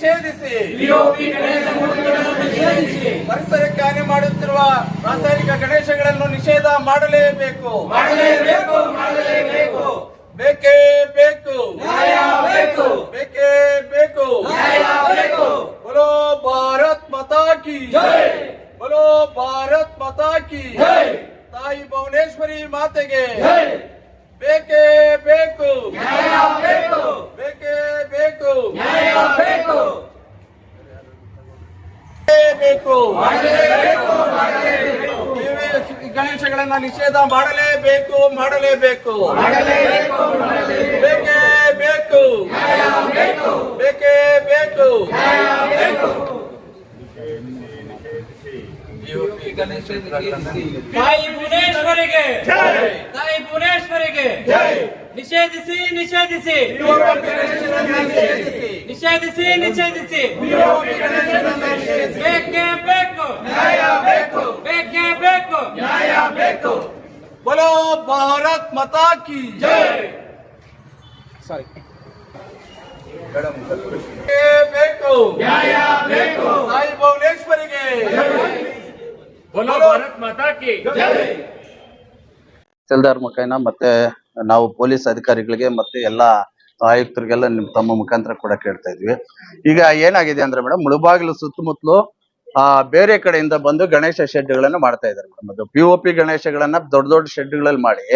ನಿಷೇಧಿಸಿ. ಪರಿಸರಕ್ಕಾಗಿ ಮಾಡುತ್ತಿರುವ ರಾಸಾಯನಿಕ ಗಣೇಶಗಳನ್ನು ನಿಷೇಧ ಮಾಡಲೇಬೇಕು. ಬೇಕೇ ಬೇಕು. ಬೇಕೇ. ಬೇಕು ಬಲೋ ಭಾರತ್ ಮಾತಾ ಕಿ ಬಲೋ ಭಾರತ್ ಮಾತಾ ಕಿ ತಾಯಿ ಭುವನೇಶ್ವರಿ ಮಾತೆಗೆ ಬೇಕೇ ಬೇಕು. ಗಣೇಶಗಳನ್ನ ನಿಷೇಧ ಮಾಡಲೇಬೇಕು ಮಾಡಲೇಬೇಕು. ಮಾಡಲೇಬೇಕು ಮಾಡಲೇಬೇಕು. ಬೇಕೇ ಬೇಕು. ಬೇಕೇ. ಬೇಕು ಬೇಕೇ. ಬೇಕು ನ್ಯಾಯ ಬೇಕು POP ಗಣೇಶ ನಿಷೇಧಿಸಿ. ತಾಯಿ ಭುವನೇಶ್ವರಿಗೆ ಜೈ. ತಾಯಿ ಭುವನೇಶ್ವರಿಗೆ ಜೈ. ನಿಷೇಧಿಸಿ ನಿಷೇಧಿಸಿ POP ಗಣೇಶನನ್ನ ನಿಷೇಧಿಸಿ. ನಿಷೇಧಿಸಿ ನಿಷೇಧಿಸಿ POP ಗಣೇಶನನ್ನ ನಿಷೇಧಿಸಿ. ಬೇಕೇ ಬೇಕು ನ್ಯಾಯ ಬೇಕು ಬೇಕೇ ಬೇಕು ನ್ಯಾಯ ಬೇಕು बोलो ಭಾರತ್ ಮಾತಾ ಕಿ ಜೈ ಬೇಕೇ ಬೇಕು ನ್ಯಾಯ ಬೇಕು ತಾಯಿ ಭುವನೇಶ್ವರಿಗೆ बोलो भारत माता की ಜೈ ತಹಸೀಲ್ದಾರ್ ಮುಖೇನ ಮತ್ತೆ ನಾವು ಪೊಲೀಸ್ ಅಧಿಕಾರಿಗಳಿಗೆ ಮತ್ತೆ ಎಲ್ಲ ಆಯುಕ್ತರಿಗೆಲ್ಲ ನಿಮ್ ತಮ್ಮ ಮುಖಾಂತರ ಕೂಡ ಕೇಳ್ತಾ ಇದ್ವಿ. ಈಗ ಏನಾಗಿದೆ ಅಂದ್ರೆ ಮೇಡಮ್ ಮುಳುಬಾಗಿಲು ಸುತ್ತಮುತ್ತಲು ಆ ಬೇರೆ ಕಡೆಯಿಂದ ಬಂದು ಗಣೇಶ ಶೆಡ್ಗಳನ್ನ ಮಾಡ್ತಾ ಇದ್ದಾರೆ ಮೇಡಮ್. ಅದು ಪಿ ಒ ಪಿ ಗಣೇಶಗಳನ್ನ ದೊಡ್ಡ ದೊಡ್ಡ ಶೆಡ್ಗಳಲ್ಲಿ ಮಾಡಿ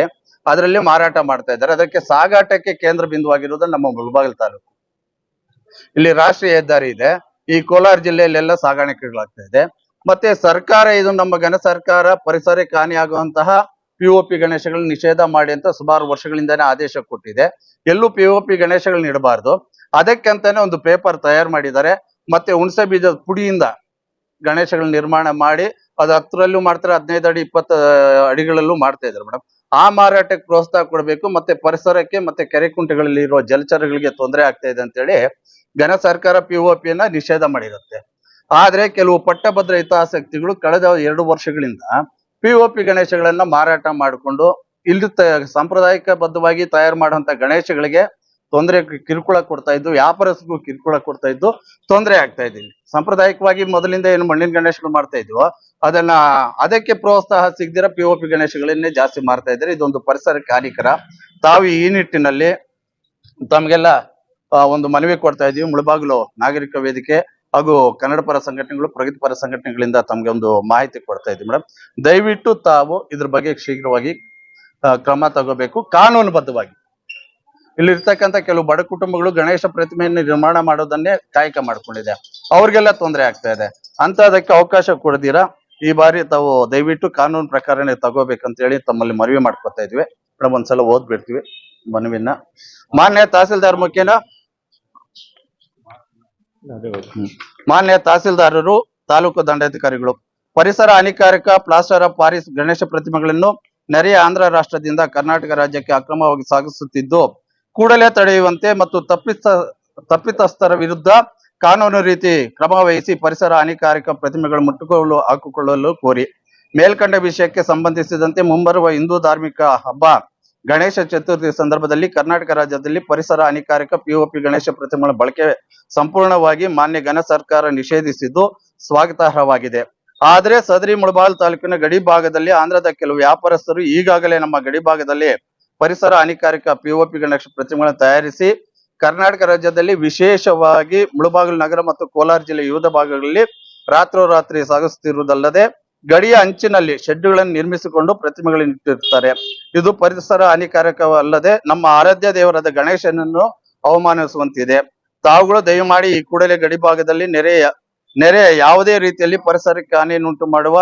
ಅದರಲ್ಲಿ ಮಾರಾಟ ಮಾಡ್ತಾ ಇದ್ದಾರೆ. ಅದಕ್ಕೆ ಸಾಗಾಟಕ್ಕೆ ಕೇಂದ್ರ ಬಿಂದುವಾಗಿರೋದು ನಮ್ಮ ಮುಳುಬಾಗಿಲು ತಾಲೂಕು. ಇಲ್ಲಿ ರಾಷ್ಟ್ರೀಯ ಹೆದ್ದಾರಿ ಇದೆ. ಈ ಕೋಲಾರ ಜಿಲ್ಲೆಯಲ್ಲೆಲ್ಲ ಸಾಗಾಣಿಕೆಗಳಾಗ್ತಾ ಇದೆ. ಮತ್ತೆ ಸರ್ಕಾರ ಇದು ನಮ್ಮ ಘನ ಸರ್ಕಾರ ಪರಿಸರಕ್ಕೆ ಹಾನಿಯಾಗುವಂತಹ ಪಿ ಒ ಪಿ ಗಣೇಶಗಳನ್ನ ನಿಷೇಧ ಮಾಡಿ ಅಂತ ಸುಮಾರು ವರ್ಷಗಳಿಂದಾನೇ ಆದೇಶ ಕೊಟ್ಟಿದೆ. ಎಲ್ಲೂ ಪಿ ಒ ಪಿ ಗಣೇಶಗಳನ್ನ ಇಡಬಾರ್ದು. ಅದಕ್ಕಂತಾನೆ ಒಂದು ಪೇಪರ್ ತಯಾರು ಮಾಡಿದ್ದಾರೆ. ಮತ್ತೆ ಹುಣಸೆ ಬೀಜದ ಪುಡಿಯಿಂದ ಗಣೇಶಗಳ ನಿರ್ಮಾಣ ಮಾಡಿ ಅದು ಹತ್ತರಲ್ಲೂ ಮಾಡ್ತಾರೆ, ಹದಿನೈದು ಅಡಿ, ಇಪ್ಪತ್ತು ಅಡಿಗಳಲ್ಲೂ ಮಾಡ್ತಾ ಇದ್ದಾರೆ ಮೇಡಮ್ ಆ ಮಾರಾಟಕ್ಕೆ ಪ್ರೋತ್ಸಾಹ ಕೊಡಬೇಕು, ಮತ್ತೆ ಪರಿಸರಕ್ಕೆ, ಮತ್ತೆ ಕೆರೆ ಕುಂಟೆಗಳಲ್ಲಿ ಇರುವ ಜಲಚರಗಳಿಗೆ ತೊಂದರೆ ಆಗ್ತಾ ಇದೆ ಅಂತೇಳಿ ಘನ ಸರ್ಕಾರ ಪಿ ಒ ಪಿಯನ್ನ ನಿಷೇಧ ಮಾಡಿರುತ್ತೆ. ಆದ್ರೆ ಕೆಲವು ಪಟ್ಟಭದ್ರ ಹಿತಾಸಕ್ತಿಗಳು ಕಳೆದ ಎರಡು ವರ್ಷಗಳಿಂದ ಪಿಒಪಿ ಗಣೇಶಗಳನ್ನ ಮಾರಾಟ ಮಾಡಿಕೊಂಡು ಇಲ್ಲಿ ತ- ಸಾಂಪ್ರದಾಯಿಕಬದ್ಧವಾಗಿ ತಯಾರು ಮಾಡುವಂತ ಗಣೇಶಗಳಿಗೆ ತೊಂದರೆ ಕಿರುಕುಳ ಕೊಡ್ತಾ ಇದ್ದು, ವ್ಯಾಪಾರಸ್ಥರಿಗೂ ಕಿರುಕುಳ ಕೊಡ್ತಾ ಇದ್ದು ತೊಂದರೆ ಆಗ್ತಾ ಇಲ್ಲಿ. ಸಾಂಪ್ರದಾಯಿಕವಾಗಿ ಮೊದಲಿಂದ ಏನು ಮಣ್ಣಿನ ಗಣೇಶಗಳು ಮಾಡ್ತಾ ಇದ್ವೋ, ಅದನ್ನ ಅದಕ್ಕೆ ಪ್ರೋತ್ಸಾಹ ಸಿಗದಿರ ಪಿ ಗಣೇಶಗಳನ್ನೇ ಜಾಸ್ತಿ ಮಾಡ್ತಾ ಇದ್ದಾರೆ. ಇದೊಂದು ಪರಿಸರ ಹಾನಿಕರ. ತಾವು ಈ ನಿಟ್ಟಿನಲ್ಲಿ ತಮಗೆಲ್ಲ ಒಂದು ಮನವಿ ಕೊಡ್ತಾ ಇದೀವಿ. ಮುಳಬಾಗಿಲು ನಾಗರಿಕ ವೇದಿಕೆ ಹಾಗೂ ಕನ್ನಡ ಪರ ಸಂಘಟನೆಗಳು ಪ್ರಗತಿಪರ ಸಂಘಟನೆಗಳಿಂದ ತಮಗೆ ಒಂದು ಮಾಹಿತಿ ಕೊಡ್ತಾ ಇದ್ದೀವಿ ಮೇಡಮ್ ದಯವಿಟ್ಟು ತಾವು ಇದ್ರ ಬಗ್ಗೆ ಶೀಘ್ರವಾಗಿ ಕ್ರಮ ತಗೋಬೇಕು. ಕಾನೂನುಬದ್ಧವಾಗಿ. ಇಲ್ಲಿರ್ತಕ್ಕಂಥ ಕೆಲವು ಬಡ ಕುಟುಂಬಗಳು ಗಣೇಶ ಪ್ರತಿಮೆಯನ್ನು ನಿರ್ಮಾಣ ಮಾಡೋದನ್ನೇ ಕಾಯಕ ಮಾಡ್ಕೊಂಡಿದೆ. ಅವ್ರಿಗೆಲ್ಲ ತೊಂದರೆ ಆಗ್ತಾ ಇದೆ. ಅಂತ ಅದಕ್ಕೆ ಅವಕಾಶ ಕೊಡದಿರಾ ಈ ಬಾರಿ ತಾವು ದಯವಿಟ್ಟು ಕಾನೂನು ಪ್ರಕಾರನೇ ತಗೋಬೇಕಂತ ಹೇಳಿ ತಮ್ಮಲ್ಲಿ ಮನವಿ ಮಾಡ್ಕೊತಾ ಇದ್ವಿ ಮೇಡಮ್ ಒಂದ್ಸಲ ಓದ್ಬಿಡ್ತೀವಿ ಮನವಿನ ಮಾನ್ಯ ತಹಸೀಲ್ದಾರ್ ಹ್ಮ್. ಮಾನ್ಯ ತಹಸೀಲ್ದಾರರು, ತಾಲೂಕು ದಂಡಾಧಿಕಾರಿಗಳು, ಪರಿಸರ ಹಾನಿಕಾರಕ ಪ್ಲಾಸ್ಟರ್ ಆಫ್ ಪಾರಿಸ್ ಗಣೇಶ ಪ್ರತಿಮೆಗಳನ್ನು ನೆರೆಯ ಆಂಧ್ರ ರಾಷ್ಟ್ರದಿಂದ ಕರ್ನಾಟಕ ರಾಜ್ಯಕ್ಕೆ ಅಕ್ರಮವಾಗಿ ಸಾಗಿಸುತ್ತಿದ್ದು, ಕೂಡಲೇ ತಡೆಯುವಂತೆ ಮತ್ತು ತಪ್ಪಿತ ತಪ್ಪಿತಸ್ಥರ ವಿರುದ್ಧ ಕಾನೂನು ರೀತಿ ಕ್ರಮ ವಹಿಸಿ ಪರಿಸರ ಹಾನಿಕಾರಕ ಪ್ರತಿಮೆಗಳ ಮುಟ್ಟುಗೋಲು, ಹಾಕಿಕೊಳ್ಳಲು ಕೋರಿ. ಮೇಲ್ಕಂಡ ವಿಷಯಕ್ಕೆ ಸಂಬಂಧಿಸಿದಂತೆ ಮುಂಬರುವ ಹಿಂದೂ ಧಾರ್ಮಿಕ ಹಬ್ಬ ಗಣೇಶ ಚತುರ್ಥಿ ಸಂದರ್ಭದಲ್ಲಿ ಕರ್ನಾಟಕ ರಾಜ್ಯದಲ್ಲಿ ಪರಿಸರ ಹಾನಿಕಾರಕ ಪಿಒಪಿ ಗಣೇಶ ಪ್ರತಿಮೆಗಳ ಬಳಕೆ ಸಂಪೂರ್ಣವಾಗಿ ಮಾನ್ಯ ಘನ ಸರ್ಕಾರ ನಿಷೇಧಿಸಿದ್ದು ಸ್ವಾಗತಾರ್ಹವಾಗಿದೆ. ಆದರೆ ಸದರಿ ಮುಳಬಾಲ್ ತಾಲೂಕಿನ ಗಡಿ ಭಾಗದಲ್ಲಿ ಆಂಧ್ರದ ಕೆಲವು ವ್ಯಾಪಾರಸ್ಥರು ಈಗಾಗಲೇ ನಮ್ಮ ಗಡಿ ಭಾಗದಲ್ಲಿ ಪರಿಸರ ಹಾನಿಕಾರಕ ಪಿಒಪಿ ಗಣೇಶ ಪ್ರತಿಮೆಗಳನ್ನು ತಯಾರಿಸಿ ಕರ್ನಾಟಕ ರಾಜ್ಯದಲ್ಲಿ ವಿಶೇಷವಾಗಿ ಮುಳಬಾಗಿಲು ನಗರ ಮತ್ತು ಕೋಲಾರ ಜಿಲ್ಲೆ ವಿವಿಧ ಭಾಗಗಳಲ್ಲಿ ರಾತ್ರೋರಾತ್ರಿ ಸಾಗಿಸುತ್ತಿರುವುದಲ್ಲದೆ ಗಡಿಯ ಅಂಚಿನಲ್ಲಿ ಶೆಡ್ಗಳನ್ನು ನಿರ್ಮಿಸಿಕೊಂಡು ಪ್ರತಿಮೆಗಳನ್ನು ಇಟ್ಟಿರುತ್ತಾರೆ. ಇದು ಪರಿಸರ ಹಾನಿಕಾರಕವಲ್ಲದೆ ನಮ್ಮ ಆರಾಧ್ಯ ದೇವರಾದ ಗಣೇಶನನ್ನು ಅವಮಾನಿಸುವಂತಿದೆ. ತಾವುಗಳು ದಯಮಾಡಿ ಈ ಕೂಡಲೇ ಗಡಿ ಭಾಗದಲ್ಲಿ ನೆರೆಯ ನೆರೆಯ ಯಾವುದೇ ರೀತಿಯಲ್ಲಿ ಪರಿಸರಕ್ಕೆ ಹಾನಿಯನ್ನುಂಟು ಮಾಡುವ,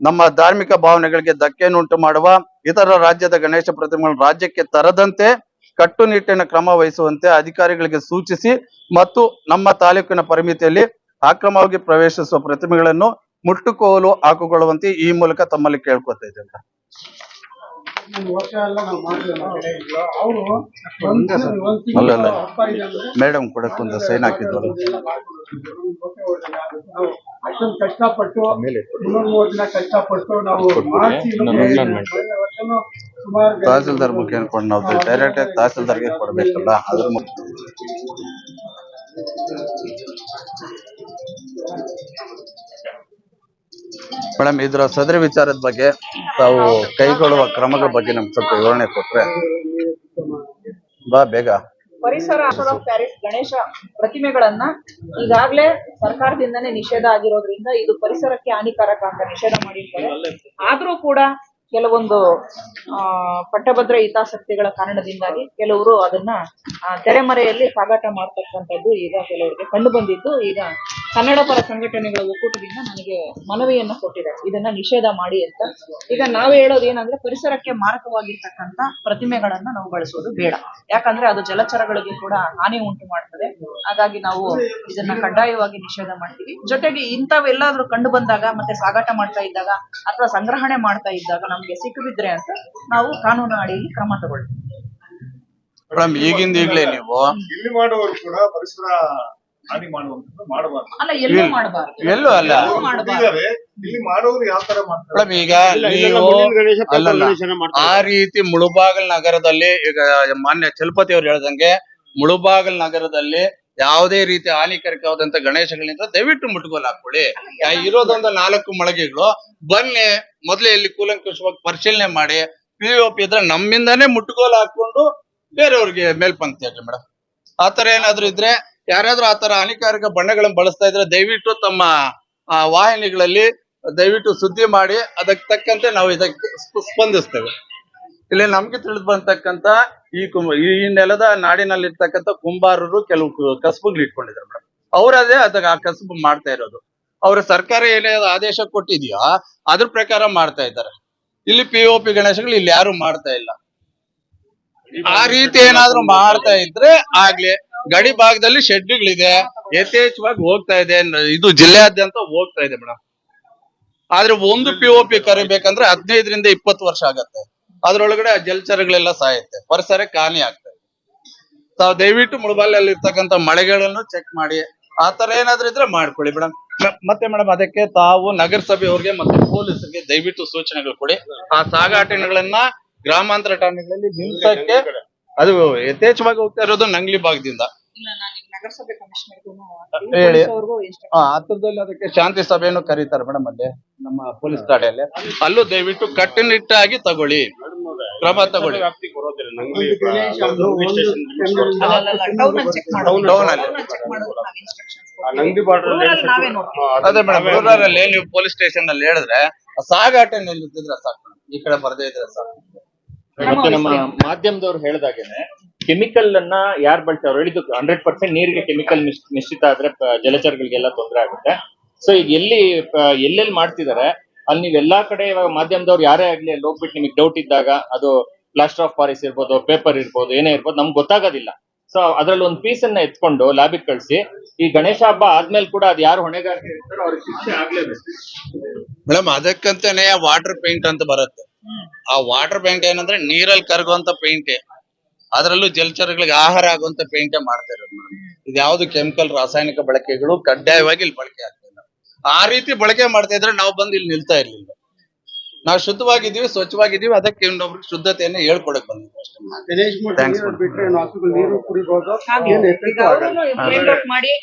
ನಮ್ಮ ಧಾರ್ಮಿಕ ಭಾವನೆಗಳಿಗೆ ಧಕ್ಕೆಯನ್ನುಂಟು ಮಾಡುವ, ಇತರ ರಾಜ್ಯದ ಗಣೇಶ ಪ್ರತಿಮೆಗಳನ್ನು ರಾಜ್ಯಕ್ಕೆ ತರದಂತೆ ಕಟ್ಟುನಿಟ್ಟಿನ ಕ್ರಮ ವಹಿಸುವಂತೆ ಅಧಿಕಾರಿಗಳಿಗೆ ಸೂಚಿಸಿ ಮತ್ತು ನಮ್ಮ ತಾಲೂಕಿನ ಪರಿಮಿತಿಯಲ್ಲಿ ಅಕ್ರಮವಾಗಿ ಪ್ರವೇಶಿಸುವ ಪ್ರತಿಮೆಗಳನ್ನು ಮುಟ್ಟುಕೋಲು ಹಾಕಿಕೊಳ್ಳುವಂತೆ ಈ ಮೂಲಕ ತಮ್ಮಲ್ಲಿ ಕೇಳ್ಕೊತಾ ಇದ್ದೇನೆ. ಅಲ್ಲ ಕೂಡ ಮೇಡಮ್ ಕೊಡಕ್ಕೊಂದು ಸೈನ್ ಹಾಕಿದ್ರು. ಅಷ್ಟೊಂದು ಕಷ್ಟಪಟ್ಟು ಇನ್ನೊಂದು ಮೂರು ದಿನ ಕಷ್ಟಪಟ್ಟು ನಾವು ತಹಸೀಲ್ದಾರ್ ಮುಖೇನ ಡೈರೆಕ್ಟ್ ಆಗಿ ತಹಸೀಲ್ದಾರ್ಗೆ ಕೊಡ್ಬೇಕಲ್ಲ ಅದ್ರ ಮುಖ ಮೇಡಮ್, ಇದರ ಸದರಿ ವಿಚಾರದ ಬಗ್ಗೆ ತಾವು ಕೈಗೊಳ್ಳುವ ಕ್ರಮಗಳ ಬಗ್ಗೆ ನಮ್ಗೆ ಸ್ವಲ್ಪ ವಿವರಣೆ ಕೊಟ್ರೆ. ಬಾ, ಬೇಗ. ಪರಿಸರ ಆಫ್ ಪ್ಯಾರಿಸ್ ಗಣೇಶ ಪ್ರತಿಮೆಗಳನ್ನ ಈಗಾಗಲೇ ಸರ್ಕಾರದಿಂದನೇ ನಿಷೇಧ ಆಗಿರೋದ್ರಿಂದ ಇದು ಪರಿಸರಕ್ಕೆ ಹಾನಿಕಾರಕ ಅಂತ ನಿಷೇಧ ಮಾಡಿರ್ತಾರೆ. ಆದ್ರೂ ಕೂಡ ಕೆಲವೊಂದು ಪಟ್ಟಭದ್ರ ಹಿತಾಸಕ್ತಿಗಳ ಕಾರಣದಿಂದಾಗಿ ಕೆಲವರು ಅದನ್ನ ತೆರೆಮರೆಯಲ್ಲಿ ಸಾಗಾಟ ಮಾಡ್ತಕ್ಕಂಥದ್ದು ಈಗ ಕೆಲವರಿಗೆ ಕಂಡು ಬಂದಿದ್ದು ಈಗ ಕನ್ನಡ ಪರ ಸಂಘಟನೆಗಳ ಒಕ್ಕೂಟದಿಂದ ನನಗೆ ಮನವಿಯನ್ನು ಕೊಟ್ಟಿದೆ ಇದನ್ನ ನಿಷೇಧ ಮಾಡಿ ಅಂತ. ಈಗ ನಾವು ಹೇಳೋದು ಏನಂದ್ರೆ ಪರಿಸರಕ್ಕೆ ಮಾರಕವಾಗಿರ್ತಕ್ಕಂಥ ಪ್ರತಿಮೆಗಳನ್ನ ನಾವು ಬಳಸೋದು ಬೇಡ. ಯಾಕಂದ್ರೆ ಅದು ಜಲಚರಗಳಿಗೆ ಕೂಡ ಹಾನಿ ಉಂಟು ಮಾಡ್ತದೆ. ಹಾಗಾಗಿ ನಾವು ಇದನ್ನ ಕಡ್ಡಾಯವಾಗಿ ನಿಷೇಧ ಮಾಡ್ತೀವಿ. ಜೊತೆಗೆ ಇಂಥವೆಲ್ಲಾದ್ರೂ ಕಂಡು ಬಂದಾಗ ಮತ್ತೆ ಸಾಗಾಟ ಮಾಡ್ತಾ ಇದ್ದಾಗ ಅಥವಾ ಸಂಗ್ರಹಣೆ ಮಾಡ್ತಾ ಇದ್ದಾಗ ನಮ್ಗೆ ಸಿಕ್ಕಿದ್ರೆ ಅಂತ ನಾವು ಕಾನೂನು ಅಡಿಯಲ್ಲಿ ಕ್ರಮ ತಗೊಳ್ತೀವಿ. ಮೇಡಮ್ ಈಗಿಂದ ಈಗಲೇ ನೀವು. ಇಲ್ಲಿ ಮಾಡುವವರು ಕೂಡ ಪರಿಸರ ಹಾನಿ ಮಾಡುವಂತದ್ದು ಮಾಡಬಾರ್ದು. ಅಲ್ಲ ಎಲ್ಲೂ ಮಾಡಬಾರ್ದು. ಎಲ್ಲೂ ಅಲ್ಲ. ಮಾಡಬಾರ್ದು. ಇಲ್ಲಿ ಮಾಡೋರು ಯಾವ ತರ ಮಾಡ್ತಾರೆ? ಮೇಡಮ್ ಈಗ ನೀವು ಅಲ್ಲಲ್ಲ. ಆ ರೀತಿ ಮುಳುಬಾಗಲ್ ನಗರದಲ್ಲಿ ಈಗ ಮಾನ್ಯ ಚಲಪತಿ ಅವ್ರು ಹೇಳ್ದಂಗೆ ಮುಳುಬಾಗಲ್ ನಗರದಲ್ಲಿ ಯಾವುದೇ ರೀತಿ ಹಾನಿಕಾರಕವಾದಂತ ಗಣೇಶಗಳಿಂದ ದಯವಿಟ್ಟು ಮುಟ್ಗೋಲ್ ಹಾಕೊಳ್ಳಿ ಯಾ- ಇರೋದೊಂದು ನಾಲ್ಕು ಮಳಿಗೆಗಳು ಬನ್ನಿ ಮೊದ್ಲೇ ಇಲ್ಲಿ ಕೂಲಂಕುಷವಾಗಿ ಪರಿಶೀಲನೆ ಮಾಡಿ ಪಿ ಒ ಪಿ ಇದ್ರೆ ನಮ್ಮಿಂದಾನೇ ಮುಟ್ಗೋಲ್ ಹಾಕೊಂಡು ಬೇರೆಯವ್ರಿಗೆ ಮೇಲ್ಪಂಕ್ತಿ ಆಗ್ಲಿ ಮೇಡಮ್. ಆತರ ಏನಾದ್ರು ಇದ್ರೆ ಯಾರಾದ್ರೂ ಆತರ ಹಾನಿಕಾರಕ ಬಣ್ಣಗಳನ್ನು ಬಳಸ್ತಾ ಇದ್ರೆ ದಯವಿಟ್ಟು ತಮ್ಮ ಆ, ವಾಹಿನಿಗಳಲ್ಲಿ ದಯವಿಟ್ಟು ಸುದ್ದಿ ಮಾಡಿ ಅದಕ್ಕೆ ತಕ್ಕಂತೆ ನಾವು ಇದಕ್ಕೆ ಸ್ಪ- ಸ್ಪಂದಿಸ್ತೇವೆ. ಇಲ್ಲಿ ನಮ್ಗೆ ತಿಳಿದು ಬಂತಕ್ಕಂತ ಈ ಕುಂಬ ಈ ನೆಲದ ನಾಡಿನಲ್ಲಿ ಇರ್ತಕ್ಕಂಥ ಕುಂಬಾರರು ಕೆಲವು ಕಸಬುಗಳು ಇಟ್ಕೊಂಡಿದ್ದಾರೆ ಮೇಡಮ್. ಅವರದೇ ಅದಕ್ಕೆ ಆ ಕಸಬು ಮಾಡ್ತಾ ಇರೋದು. ಅವ್ರ ಸರ್ಕಾರ ಏನೇ ಆದೇಶ ಕೊಟ್ಟಿದೆಯೋ ಅದ್ರ ಪ್ರಕಾರ ಮಾಡ್ತಾ ಇದ್ದಾರೆ. ಇಲ್ಲಿ ಪಿ ಒ ಪಿ ಗಣೇಶಗಳು ಇಲ್ಲಿ ಯಾರು ಮಾಡ್ತಾ ಇಲ್ಲ. ಆ ರೀತಿ ಏನಾದ್ರು ಮಾಡ್ತಾ ಇದ್ರೆ ಆಗ್ಲಿ ಗಡಿ ಭಾಗದಲ್ಲಿ ಶೆಡ್ಗಳಿದೆ ಯಥೇಚ್ಛವಾಗಿ ಹೋಗ್ತಾ ಇದೆ. ಇದು ಜಿಲ್ಲೆಯಾದ್ಯಂತ ಹೋಗ್ತಾ ಇದೆ ಮೇಡಮ್ ಆದ್ರೆ ಒಂದು ಪಿ ಒ ಪಿ ಕರಿಬೇಕಂದ್ರೆ ಹದಿನೈದರಿಂದ ಇಪ್ಪತ್ತು ವರ್ಷ ಆಗತ್ತೆ. ಅದ್ರೊಳಗಡೆ ಆ ಜಲಚರಗಳೆಲ್ಲ ಸಾಯುತ್ತೆ. ಪರಿಸರಕ್ಕೆ ಹಾನಿ ಆಗ್ತಾ ಇದೆ. ತಾವು ದಯವಿಟ್ಟು ಮುಳಬಾಲಲ್ಲಿ ಇರ್ತಕ್ಕಂಥ ಮಳೆಗಳನ್ನು ಚೆಕ್ ಮಾಡಿ. ಆ ತರ ಏನಾದ್ರೂ ಇದ್ರೆ ಮಾಡ್ಕೊಳ್ಳಿ ಮೇಡಮ್ ಮತ್ತೆ ಮೇಡಮ್ ಅದಕ್ಕೆ ತಾವು ನಗರಸಭೆಯವ್ರಿಗೆ ಮತ್ತೆ ಪೊಲೀಸರಿಗೆ ದಯವಿಟ್ಟು ಸೂಚನೆಗಳು ಕೊಡಿ. ಆ ಸಾಗಾಟಗಳನ್ನ ಗ್ರಾಮಾಂತರ ಠಾಣೆಗಳಲ್ಲಿ ನಿಲ್ಸಕ್ಕೆ ಅದು ಯಥೇಚ್ಛವಾಗಿ ಹೋಗ್ತಾ ಇರೋದು ನಂಗ್ಲಿ ಭಾಗದಿಂದ ಇಲ್ಲ ನಾನು ಈಗ ನಗರಸಭೆ ಕಮಿಷನರ್ಗೂ ಹೇಳಿ. ಅವ್ರಿಗೂ ಇಷ್ಟ ಆ ಹತ್ರದಲ್ಲಿ ಅದಕ್ಕೆ ಶಾಂತಿ ಸಭೆಯನ್ನು ಕರೀತಾರೆ ಮೇಡಮ್ ಅಲ್ಲಿ ನಮ್ಮ ಪೊಲೀಸ್ ಠಾಣೆಯಲ್ಲಿ ಅಲ್ಲೂ ದಯವಿಟ್ಟು ಕಟ್ಟುನಿಟ್ಟಾಗಿ ತಗೊಳ್ಳಿ ಕ್ರಮ ತಗೊಳ್ಳಿ ಅಲ್ಲಿ ಚೆಕ್ ಮಾಡೋದು Town ಅಲ್ಲಿ. ಚೆಕ್ ಮಾಡೋದು ನಾವು instructions ನಂದಿ ಕೊಡ್ತೀವಿ. Rural ಅಲ್ಲಿ ನಾವೇ ನೋಡ್ತೀವಿ ಅದೇ ಮೇಡಮ್ ರೂರಲ್ ಅಲ್ಲಿ ನೀವು ಪೊಲೀಸ್ ಸ್ಟೇಷನ್ ಅಲ್ಲಿ ಹೇಳಿದ್ರೆ ಸಾಗಾಟ ನಿಲ್ಲುತ್ತಿದ್ರೆ ಸಾಕು madam. ಈ ಕಡೆ ಬರದೇ ಇದ್ರೆ ಸಾಕು ಮತ್ತೆ ನಮ್ಮ ಮಾಧ್ಯಮದವ್ರು ಹೇಳ್ದಾಗೇನೆ ಕೆಮಿಕಲ್ ಅನ್ನ ಯಾರು ಬಳಸ್ತಾರೆ ಹೇಳಿದ್ದು ಹಂಡ್ರೆಡ್ ಪರ್ಸೆಂಟ್ ನೀರಿಗೆ ಕೆಮಿಕಲ್ ನಿಶ್ಚಿತ ಆದ್ರೆ ಜಲಚರಗಳಿಗೆಲ್ಲ ತೊಂದರೆ ಆಗುತ್ತೆ. ಸೊ ಈಗ ಎಲ್ಲಿ ಎಲ್ಲೆಲ್ಲಿ ಮಾಡ್ತಿದ್ದಾರೆ ಅಲ್ಲಿ ನೀವು ಎಲ್ಲಾ ಕಡೆ ಇವಾಗ ಮಾಧ್ಯಮದವ್ರು ಯಾರೇ ಆಗ್ಲಿ ಅಲ್ಲಿ ಹೋಗ್ಬಿಟ್ಟು ನಿಮಗೆ ಡೌಟ್ ಇದ್ದಾಗ ಅದು ಪ್ಲಾಸ್ಟರ್ ಆಫ್ ಪಾರಿಸ್ ಇರ್ಬೋದು ಪೇಪರ್ ಇರ್ಬೋದು ಏನೇ ಇರ್ಬೋದು ನಮ್ಗೆ ಗೊತ್ತಾಗೋದಿಲ್ಲ. ಸೊ ಅದ್ರಲ್ಲಿ ಒಂದು ಪೀಸ್ ಅನ್ನ ಎತ್ಕೊಂಡು ಲ್ಯಾಬಿಗೆ ಕಳಿಸಿ ಈ ಗಣೇಶ ಹಬ್ಬ ಆದ್ಮೇಲೆ ಕೂಡ ಅದು ಯಾರು ಹೊಣೆಗಾರಿಕೆ ಇರ್ತಾರೋ ಅವ್ರಿಗೆ ಶಿಕ್ಷೆ ಆಗ್ಲೇಬೇಕು. ಮೇಡಮ್ ಅದಕ್ಕಂತಾನೆ ವಾಟರ್ ಪೇಂಟ್ ಅಂತ ಬರುತ್ತೆ. ಆ ವಾಟರ್ ಪೇಂಟ್ ಏನಂದ್ರೆ ನೀರಲ್ಲಿ ಕರಗುವಂತ ಪೇಂಟ್ ಅದರಲ್ಲೂ ಜಲಚರಗಳಿಗೆ ಆಹಾರ ಆಗುವಂತ ಪೇಂಟೆ ಮಾಡ್ತಾ ಇರೋದು ಇದು ಯಾವ್ದು ಕೆಮಿಕಲ್ ರಾಸಾಯನಿಕ ಬಳಕೆಗಳು ಕಡ್ಡಾಯವಾಗಿ ಇಲ್ಲಿ ಬಳಕೆ ಆಗ್ತಿಲ್ಲ ಆ ರೀತಿ ಬಳಕೆ ಮಾಡ್ತಾ ಇದ್ರೆ ನಾವು ಬಂದು ಇಲ್ಲಿ ನಿಲ್ತಾ ಇರ್ಲಿಲ್ಲ. ನಾವು ಶುದ್ಧವಾಗಿದ್ದೀವಿ ಸ್ವಚ್ಛವಾಗಿದ್ದೀವಿ ಅದಕ್ಕೆ ಇನ್ನೊಬ್ರಿಗೆ ಶುದ್ಧತೆಯನ್ನ ಹೇಳ್ಕೊಡಕ್ ಬಂದಿದ್ವಿ ಅಷ್ಟೇ.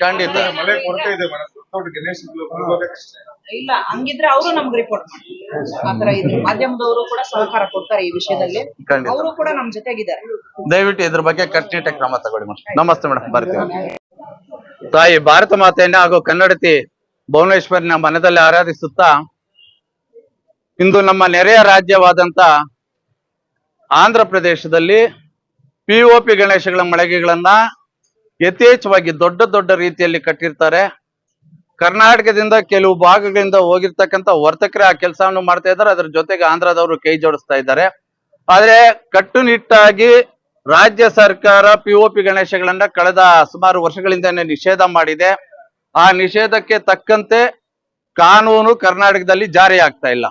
ಖಂಡಿತ. ಇಲ್ಲ ಹಂಗಿದ್ರೆ ಅವರು ನಮ್ಗೆ ರಿಪೋರ್ಟ್ ಮಾಡಿ. ಆತರ ಇದೆ ಮಾಧ್ಯಮದವರು ಕೂಡ ಸಹಕಾರ ಕೊಡ್ತಾರೆ ಈ ವಿಷಯದಲ್ಲಿ. ಅವರು ಕೂಡ ನಮ್ ಜೊತೆಗಿದ್ದಾರೆ. ದಯವಿಟ್ಟು ಇದ್ರ ಬಗ್ಗೆ ಕಟ್ಟಿಟ್ಟ ಕ್ರಮ ತಗೊಳ್ಳಿ ಮೇಡಮ್. ನಮಸ್ತೆ ಮೇಡಮ್. ಬರ್ತೀವಿ. ತಾಯಿ ಭಾರತ ಮಾತೆಯನ್ನ ಹಾಗೂ ಕನ್ನಡತಿ ಭುವನೇಶ್ವರಿನ ಮನದಲ್ಲಿ ಆರಾಧಿಸುತ್ತಾ ಇಂದು ನಮ್ಮ ನೆರೆಯ ರಾಜ್ಯವಾದಂತ ಆಂಧ್ರ ಪ್ರದೇಶದಲ್ಲಿ ಪಿ ಒ ಪಿ ಗಣೇಶಗಳ ಮಳಿಗೆಗಳನ್ನ ಯಥೇಚ್ಛವಾಗಿ ದೊಡ್ಡ ದೊಡ್ಡ ರೀತಿಯಲ್ಲಿ ಕಟ್ಟಿರ್ತಾರೆ. ಕರ್ನಾಟಕದಿಂದ ಕೆಲವು ಭಾಗಗಳಿಂದ ಹೋಗಿರ್ತಕ್ಕಂಥ ವರ್ತಕರೇ ಆ ಕೆಲಸವನ್ನು ಮಾಡ್ತಾ ಇದ್ದಾರೆ. ಅದ್ರ ಜೊತೆಗೆ ಆಂಧ್ರದವರು ಕೈ ಜೋಡಿಸ್ತಾ ಇದ್ದಾರೆ. ಆದ್ರೆ ಕಟ್ಟುನಿಟ್ಟಾಗಿ ರಾಜ್ಯ ಸರ್ಕಾರ ಪಿ ಒ ಪಿ ಗಣೇಶಗಳನ್ನ ಕಳೆದ ಸುಮಾರು ವರ್ಷಗಳಿಂದನೇ ನಿಷೇಧ ಮಾಡಿದೆ. ಆ ನಿಷೇಧಕ್ಕೆ ತಕ್ಕಂತೆ ಕಾನೂನು ಕರ್ನಾಟಕದಲ್ಲಿ ಜಾರಿ ಆಗ್ತಾ ಇಲ್ಲ.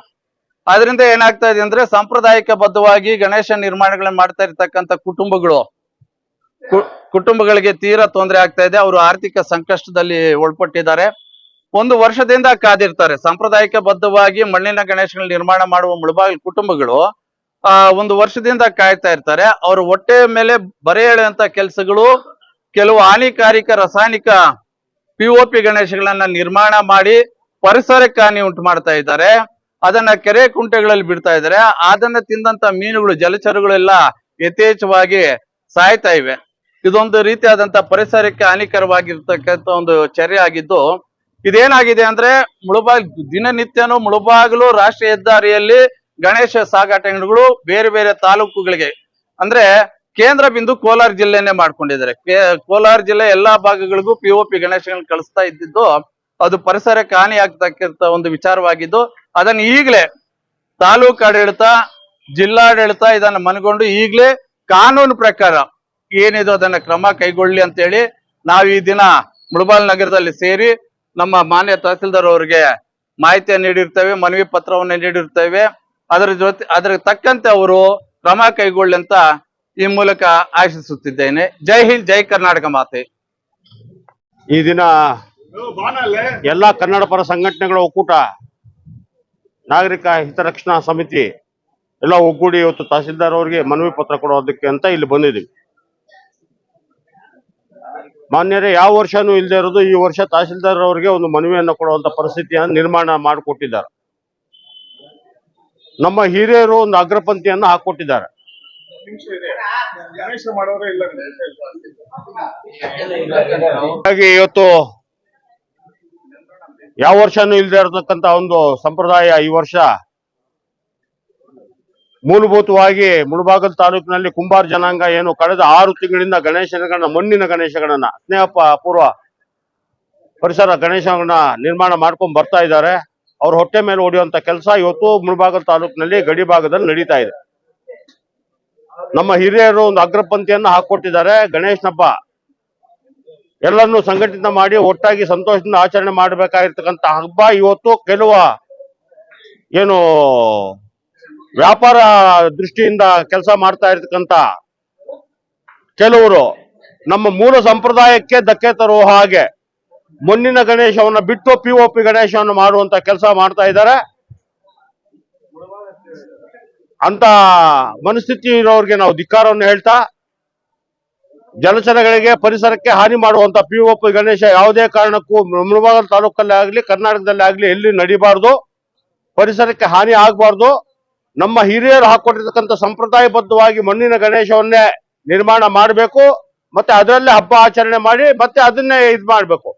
ಅದರಿಂದ ಏನಾಗ್ತಾ ಇದೆ ಅಂದ್ರೆ ಸಾಂಪ್ರದಾಯಿಕ ಬದ್ಧವಾಗಿ ಗಣೇಶ ನಿರ್ಮಾಣಗಳನ್ನ ಮಾಡ್ತಾ ಇರ್ತಕ್ಕಂಥ ಕುಟುಂಬಗಳು ಕುಟುಂಬಗಳಿಗೆ ತೀರಾ ತೊಂದರೆ ಆಗ್ತಾ ಇದೆ. ಅವರು ಆರ್ಥಿಕ ಸಂಕಷ್ಟದಲ್ಲಿ ಒಳಪಟ್ಟಿದ್ದಾರೆ. ಒಂದು ವರ್ಷದಿಂದ ಕಾದಿರ್ತಾರೆ. ಸಾಂಪ್ರದಾಯಿಕ ಬದ್ಧವಾಗಿ ಮಣ್ಣಿನ ಗಣೇಶಗಳ ನಿರ್ಮಾಣ ಮಾಡುವ ಮುಳಬಾಗಿಲ್ ಕುಟುಂಬಗಳು, ಆ, ಒಂದು ವರ್ಷದಿಂದ ಕಾಯ್ತಾ ಇರ್ತಾರೆ. ಅವ್ರ ಹೊಟ್ಟೆ ಮೇಲೆ ಬರೆ ಕೆಲಸಗಳು, ಕೆಲವು ಹಾನಿಕಾರಿಕ ರಾಸಾಯನಿಕ ಪಿ ಪಿ ಗಣೇಶಗಳನ್ನ ನಿರ್ಮಾಣ ಮಾಡಿ ಪರಿಸರಕ್ಕೆ ಹಾನಿ ಉಂಟು ಮಾಡ್ತಾ ಇದ್ದಾರೆ. ಅದನ್ನ ಕೆರೆ ಕುಂಟೆಗಳಲ್ಲಿ ಬಿಡ್ತಾ ಇದ್ದಾರೆ. ಅದನ್ನ ತಿಂದಂತ ಮೀನುಗಳು, ಜಲಚರಗಳೆಲ್ಲ ಯಥೇಚ್ಛವಾಗಿ ಸಾಯ್ತಾ ಇವೆ. ಇದೊಂದು ರೀತಿಯಾದಂತ ಪರಿಸರಕ್ಕೆ ಹಾನಿಕರವಾಗಿರ್ತಕ್ಕಂಥ ಒಂದು ಚರ್ಯ ಆಗಿದ್ದು, ಇದೇನಾಗಿದೆ ಅಂದ್ರೆ ಮುಳುಬಾಗ್ ದಿನನಿತ್ಯನೂ ಮುಳುಬಾಗಿಲು ರಾಷ್ಟ್ರೀಯ ಹೆದ್ದಾರಿಯಲ್ಲಿ ಗಣೇಶ ಸಾಗಾಟಗಳು ಬೇರೆ ಬೇರೆ ತಾಲೂಕುಗಳಿಗೆ. ಅಂದ್ರೆ ಕೇಂದ್ರ ಬಿಂದು ಕೋಲಾರ ಜಿಲ್ಲೆನೆ ಮಾಡ್ಕೊಂಡಿದ್ದಾರೆ. ಕೋಲಾರ ಜಿಲ್ಲೆ ಎಲ್ಲಾ ಭಾಗಗಳಿಗೂ ಪಿಒಪಿ ಒ ಕಳಿಸ್ತಾ ಇದ್ದಿದ್ದು, ಅದು ಪರಿಸರಕ್ಕೆ ಹಾನಿ ಆಗ್ತಕ್ಕಂಥ ಒಂದು ವಿಚಾರವಾಗಿದ್ದು ಅದನ್ನ ಈಗಲೇ ತಾಲೂಕು ಆಡಳಿತ, ಜಿಲ್ಲಾಡಳಿತ ಇದನ್ನ ಮನಗೊಂಡು ಈಗಲೇ ಕಾನೂನು ಪ್ರಕಾರ ಏನಿದೆ ಅದನ್ನ ಕ್ರಮ ಕೈಗೊಳ್ಳಿ ಅಂತೇಳಿ ನಾವು ಈ ದಿನ ಮುಳಬಾಲ್ ನಗರದಲ್ಲಿ ಸೇರಿ ನಮ್ಮ ಮಾನ್ಯ ತಹಸೀಲ್ದಾರ್ ಅವರಿಗೆ ಮಾಹಿತಿಯನ್ನು ನೀಡಿರ್ತೇವೆ, ಮನವಿ ಪತ್ರವನ್ನು ನೀಡಿರ್ತೇವೆ. ಅದರ ಜೊತೆ ಅದರ ತಕ್ಕಂತೆ ಅವರು ಕ್ರಮ ಕೈಗೊಳ್ಳಿ ಅಂತ ಈ ಮೂಲಕ ಆಶಿಸುತ್ತಿದ್ದೇನೆ. ಜೈ ಹಿಂದ್, ಜೈ ಕರ್ನಾಟಕ ಮಾತೆ. ಈ ದಿನ ಎಲ್ಲಾ ಕನ್ನಡ ಪರ ಸಂಘಟನೆಗಳ ಒಕ್ಕೂಟ ನಾಗರಿಕ ಹಿತರಕ್ಷಣಾ ಸಮಿತಿ ಎಲ್ಲ ಒಗ್ಗೂಡಿ ಇವತ್ತು ತಹಸೀಲ್ದಾರ್ ಅವರಿಗೆ ಮನವಿ ಪತ್ರ ಕೊಡೋದಕ್ಕೆ ಅಂತ ಇಲ್ಲಿ ಬಂದಿದ್ದೀವಿ. ಮಾನ್ಯರೇ ಯಾವ ವರ್ಷನೂ ಇಲ್ಲದೆ ಇರೋದು ಈ ವರ್ಷ ತಹಸೀಲ್ದಾರ್ ಅವರಿಗೆ ಒಂದು ಮನವಿಯನ್ನು ಕೊಡುವಂತ ಪರಿಸ್ಥಿತಿಯನ್ನು ನಿರ್ಮಾಣ ಮಾಡಿಕೊಟ್ಟಿದ್ದಾರೆ. ನಮ್ಮ ಹಿರಿಯರು ಒಂದು ಅಗ್ರಪಂಥಿಯನ್ನು ಹಾಕೊಟ್ಟಿದ್ದಾರೆ. ಹಾಗಾಗಿ ಇವತ್ತು ಯಾವ ವರ್ಷನೂ ಇಲ್ಲದೆ ಇರತಕ್ಕಂತ ಒಂದು ಸಂಪ್ರದಾಯ ಈ ವರ್ಷ ಮೂಲಭೂತವಾಗಿ ಮುಳಬಾಗಲ್ ತಾಲೂಕಿನಲ್ಲಿ ಕುಂಬಾರ ಜನಾಂಗ ಏನು ಕಳೆದ ಆರು ತಿಂಗಳಿಂದ ಗಣೇಶನಗಳನ್ನ ಮಣ್ಣಿನ ಗಣೇಶಗಳನ್ನ ಸ್ನೇಹಪ್ಪ ಪೂರ್ವ ಪರಿಸರ ಗಣೇಶಗಳನ್ನ ನಿರ್ಮಾಣ ಮಾಡ್ಕೊಂಡ್ ಬರ್ತಾ ಇದ್ದಾರೆ. ಅವ್ರ ಹೊಟ್ಟೆ ಮೇಲೆ ಹೊಡೆಯುವಂತ ಕೆಲಸ ಇವತ್ತು ಮುಳಬಾಗಲ್ ತಾಲೂಕಿನಲ್ಲಿ ಗಡಿ ಭಾಗದಲ್ಲಿ ನಡೀತಾ ಇದೆ. ನಮ್ಮ ಹಿರಿಯರು ಒಂದು ಅಗ್ರಪಂಥಿಯನ್ನ ಹಾಕೊಟ್ಟಿದ್ದಾರೆ ಗಣೇಶನ ಹಬ್ಬ ಎಲ್ಲರನ್ನು ಸಂಘಟಿತ ಮಾಡಿ ಒಟ್ಟಾಗಿ ಸಂತೋಷದಿಂದ ಆಚರಣೆ ಮಾಡಬೇಕಾಗಿರ್ತಕ್ಕಂಥ ಹಬ್ಬ ಇವತ್ತು ಕೆಲವು, ಏನು, ವ್ಯಾಪಾರ ದೃಷ್ಟಿಯಿಂದ ಕೆಲಸ ಮಾಡ್ತಾ ಇರ್ತಕ್ಕಂಥ ಕೆಲವರು ನಮ್ಮ ಮೂಲ ಸಂಪ್ರದಾಯಕ್ಕೆ ಧಕ್ಕೆ ತರುವ ಹಾಗೆ ಮಣ್ಣಿನ ಗಣೇಶವನ್ನು ಬಿಟ್ಟು ಪಿ ಒ ಪಿ ಗಣೇಶವನ್ನು ಮಾಡುವಂತ ಕೆಲಸ ಮಾಡ್ತಾ ಇದ್ದಾರೆ. ಅಂತ ಮನಸ್ಥಿತಿ ಇರೋರಿಗೆ ನಾವು ಧಿಕ್ಕಾರವನ್ನು ಹೇಳ್ತಾ ಜಲಚರಗಳಿಗೆ ಪರಿಸರಕ್ಕೆ ಹಾನಿ ಮಾಡುವಂತ ಪಿ ಗಣೇಶ ಯಾವುದೇ ಕಾರಣಕ್ಕೂ ಮುಳಬಾಗಲ್ ತಾಲೂಕಲ್ಲಿ ಆಗ್ಲಿ, ಕರ್ನಾಟಕದಲ್ಲಿ ಆಗ್ಲಿ ಎಲ್ಲಿ ನಡಿಬಾರ್ದು, ಪರಿಸರಕ್ಕೆ ಹಾನಿ ಆಗಬಾರ್ದು, ನಮ್ಮ ಹಿರಿಯರು ಹಾಕೊಟ್ಟಿರ್ತಕ್ಕಂಥ ಸಂಪ್ರದಾಯಬದ್ಧವಾಗಿ ಮಣ್ಣಿನ ಗಣೇಶವನ್ನೇ ನಿರ್ಮಾಣ ಮಾಡಬೇಕು, ಮತ್ತೆ ಅದರಲ್ಲೇ ಹಬ್ಬ ಆಚರಣೆ ಮಾಡಿ, ಮತ್ತೆ ಅದನ್ನೇ ಇದು ಮಾಡಬೇಕು.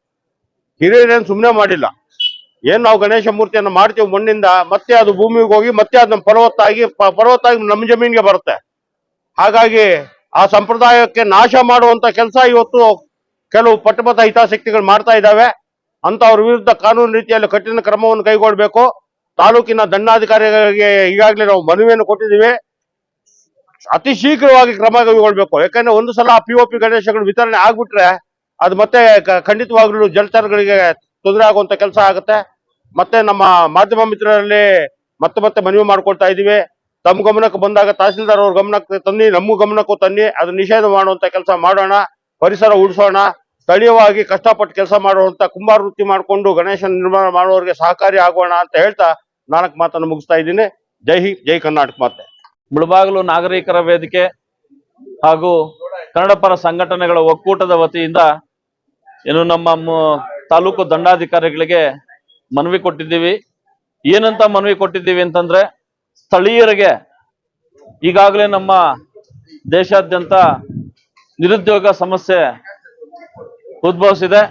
ಹಿರಿಯರೇನು ಸುಮ್ಮನೆ ಮಾಡಿಲ್ಲ. ಏನ್ ನಾವು ಗಣೇಶ ಮೂರ್ತಿಯನ್ನು ಮಾಡ್ತೀವಿ ಮಣ್ಣಿಂದ, ಮತ್ತೆ ಅದು ಭೂಮಿಗೆ ಹೋಗಿ, ಮತ್ತೆ ಅದನ್ನ ಫಲವತ್ತಾಗಿ ಪ- ಫಲವತ್ತಾಗಿ ನಮ್ಮ ಜಮೀನಿಗೆ ಬರುತ್ತೆ. ಹಾಗಾಗಿ ಆ ಸಂಪ್ರದಾಯಕ್ಕೆ ನಾಶ ಮಾಡುವಂತ ಕೆಲಸ ಇವತ್ತು ಕೆಲವು ಪಟ್ಟಬದ್ಧ ಹಿತಾಸಕ್ತಿಗಳು ಮಾಡ್ತಾ ಇದ್ದಾವೆ. ಅಂತವ್ರ ವಿರುದ್ಧ ಕಾನೂನು ರೀತಿಯಲ್ಲಿ ಕಠಿಣ ಕ್ರಮವನ್ನು ಕೈಗೊಳ್ಳಬೇಕು ತಾಲೂಕಿನ ದಂಡಾಧಿಕಾರಿಗಳಿಗೆ ಈಗಾಗಲೇ ನಾವು ಮನವಿಯನ್ನು ಕೊಟ್ಟಿದ್ದೀವಿ. ಅತಿ ಶೀಘ್ರವಾಗಿ ಕ್ರಮ ಕೈಗೊಳ್ಬೇಕು. ಯಾಕಂದ್ರೆ ಒಂದು ಸಲ ಪಿ ಒ ಪಿ ಗಣೇಶಗಳು ವಿತರಣೆ ಆಗ್ಬಿಟ್ರೆ ಅದು ಮತ್ತೆ ಖಂಡಿತವಾಗ್ಲೂ ಜಲಚರಗಳಿಗೆ ತೊಂದರೆ ಆಗುವಂತ ಕೆಲಸ ಆಗುತ್ತೆ. ಮತ್ತೆ ನಮ್ಮ ಮಾಧ್ಯಮ ಮಿತ್ರರಲ್ಲಿ ಮತ್ತೆ ಮತ್ತೆ ಮನವಿ ಮಾಡ್ಕೊಳ್ತಾ ಇದೀವಿ ತಮ್ಮ ಗಮನಕ್ಕೆ ಬಂದಾಗ ತಹಸೀಲ್ದಾರ್ ಅವ್ರ ಗಮನಕ್ಕೆ ತನ್ನಿ ನಮ್ಮ ಗಮನಕ್ಕೂ ತನ್ನಿ ಅದು ನಿಷೇಧ ಮಾಡುವಂತ ಕೆಲಸ ಮಾಡೋಣ, ಪರಿಸರ ಉಳಿಸೋಣ, ಸ್ಥಳೀಯವಾಗಿ ಕಷ್ಟಪಟ್ಟು ಕೆಲಸ ಮಾಡುವಂತ ಕುಂಬಾರ ವೃತ್ತಿ ಮಾಡಿಕೊಂಡು ಗಣೇಶನ ನಿರ್ಮಾಣ ಮಾಡುವವರಿಗೆ ಸಹಕಾರಿ ಆಗೋಣ ಅಂತ ಹೇಳ್ತಾ ನಾಲ್ಕು ಮಾತನ್ನು ಮುಗಿಸ್ತಾ ಇದ್ದೀನಿ. ಜೈ ಹಿಂದ್, ಜೈ ಕರ್ನಾಟಕ ಮಾತೆ. ಮುಳಬಾಗಲು ನಾಗರಿಕರ ವೇದಿಕೆ ಹಾಗೂ ಕನ್ನಡ ಪರ ಸಂಘಟನೆಗಳ ಒಕ್ಕೂಟದ ವತಿಯಿಂದ ಏನು ನಮ್ಮ ತಾಲೂಕು ದಂಡಾಧಿಕಾರಿಗಳಿಗೆ ಮನವಿ ಕೊಟ್ಟಿದ್ದೀವಿ. ಏನಂತ ಮನವಿ ಕೊಟ್ಟಿದ್ದೀವಿ ಅಂತಂದ್ರೆ ಸ್ಥಳೀಯರಿಗೆ ಈಗಾಗಲೇ ನಮ್ಮ ದೇಶಾದ್ಯಂತ ನಿರುದ್ಯೋಗ ಸಮಸ್ಯೆ ಉದ್ಭವಿಸಿದೆ.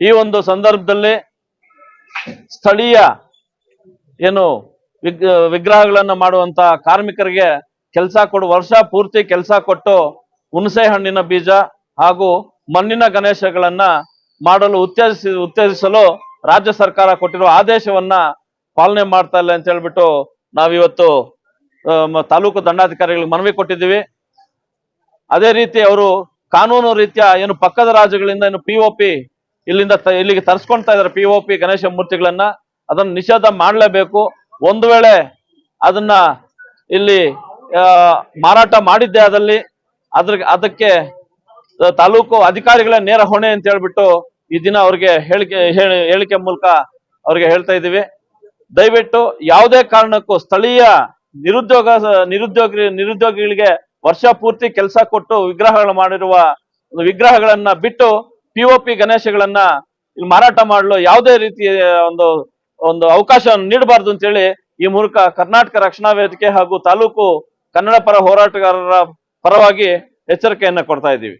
ಈ ಒಂದು ಸಂದರ್ಭದಲ್ಲಿ ಸ್ಥಳೀಯ ಏನು ವಿಗ್, ವಿಗ್ರಹಗಳನ್ನು ಮಾಡುವಂತ ಕಾರ್ಮಿಕರಿಗೆ ಕೆಲಸ ಕೊಡು, ವರ್ಷ ಪೂರ್ತಿ ಕೆಲಸ ಕೊಟ್ಟು ಹುಣಸೆ ಹಣ್ಣಿನ ಬೀಜ ಹಾಗೂ ಮಣ್ಣಿನ ಗಣೇಶಗಳನ್ನ ಮಾಡಲು ಉತ್ತೇಜಿಸಿ, ಉತ್ತೇಜಿಸಲು ರಾಜ್ಯ ಸರ್ಕಾರ ಕೊಟ್ಟಿರುವ ಆದೇಶವನ್ನ ಪಾಲನೆ ಮಾಡ್ತಾ ಇಲ್ಲ ಅಂತ ಹೇಳ್ಬಿಟ್ಟು ನಾವಿವತ್ತು ತಾಲೂಕು ದಂಡಾಧಿಕಾರಿಗಳಿಗೆ ಮನವಿ ಕೊಟ್ಟಿದ್ದೀವಿ. ಅದೇ ರೀತಿ ಅವರು ಕಾನೂನು ರೀತಿಯ ಏನು ಪಕ್ಕದ ರಾಜ್ಯಗಳಿಂದ ಏನು ಪಿ ಒ ಪಿ ಇಲ್ಲಿಂದ ಇಲ್ಲಿಗೆ ತರಿಸ್ಕೊಳ್ತಾ ಇದ್ದಾರೆ ಪಿ ಒ ಪಿ ಗಣೇಶ ಮೂರ್ತಿಗಳನ್ನ. ಅದನ್ನ ನಿಷೇಧ ಮಾಡಲೇಬೇಕು. ಒಂದು ವೇಳೆ ಅದನ್ನ ಇಲ್ಲಿ ಮಾರಾಟ ಮಾಡಿದ್ದೆ ಅದಲ್ಲಿ ಅದ್ರ, ಅದಕ್ಕೆ ತಾಲೂಕು ಅಧಿಕಾರಿಗಳ ನೇರ ಹೊಣೆ ಅಂತ ಹೇಳ್ಬಿಟ್ಟು ಈ ದಿನ ಅವ್ರಿಗೆ ಹೇಳಿಕೆ, ಹೇಳಿ- ಹೇಳಿಕೆ ಮೂಲಕ ಅವ್ರಿಗೆ ಹೇಳ್ತಾ ಇದ್ದೀವಿ. ದಯವಿಟ್ಟು ಯಾವುದೇ ಕಾರಣಕ್ಕೂ ಸ್ಥಳೀಯ ನಿರುದ್ಯೋಗ, ನಿರುದ್ಯೋಗಿ, ನಿರುದ್ಯೋಗಿಗಳಿಗೆ ವರ್ಷ ಪೂರ್ತಿ ಕೆಲಸ ಕೊಟ್ಟು ವಿಗ್ರಹಗಳು ಮಾಡಿರುವ ವಿಗ್ರಹಗಳನ್ನ ಬಿಟ್ಟು ಪಿ ಒ ಪಿ ಗಣೇಶಗಳನ್ನ ಇಲ್ಲಿ ಮಾರಾಟ ಮಾಡಲು ಯಾವುದೇ ರೀತಿಯ ಒಂದು ಒಂದು ಅವಕಾಶ ನೀಡಬಾರ್ದು ಅಂತೇಳಿ ಈ ಮೂಲಕ ಕರ್ನಾಟಕ ರಕ್ಷಣಾ ವೇದಿಕೆ ಹಾಗೂ ತಾಲೂಕು ಕನ್ನಡ ಪರ ಹೋರಾಟಗಾರರ ಪರವಾಗಿ ಎಚ್ಚರಿಕೆಯನ್ನ ಕೊಡ್ತಾ ಇದ್ದೀವಿ.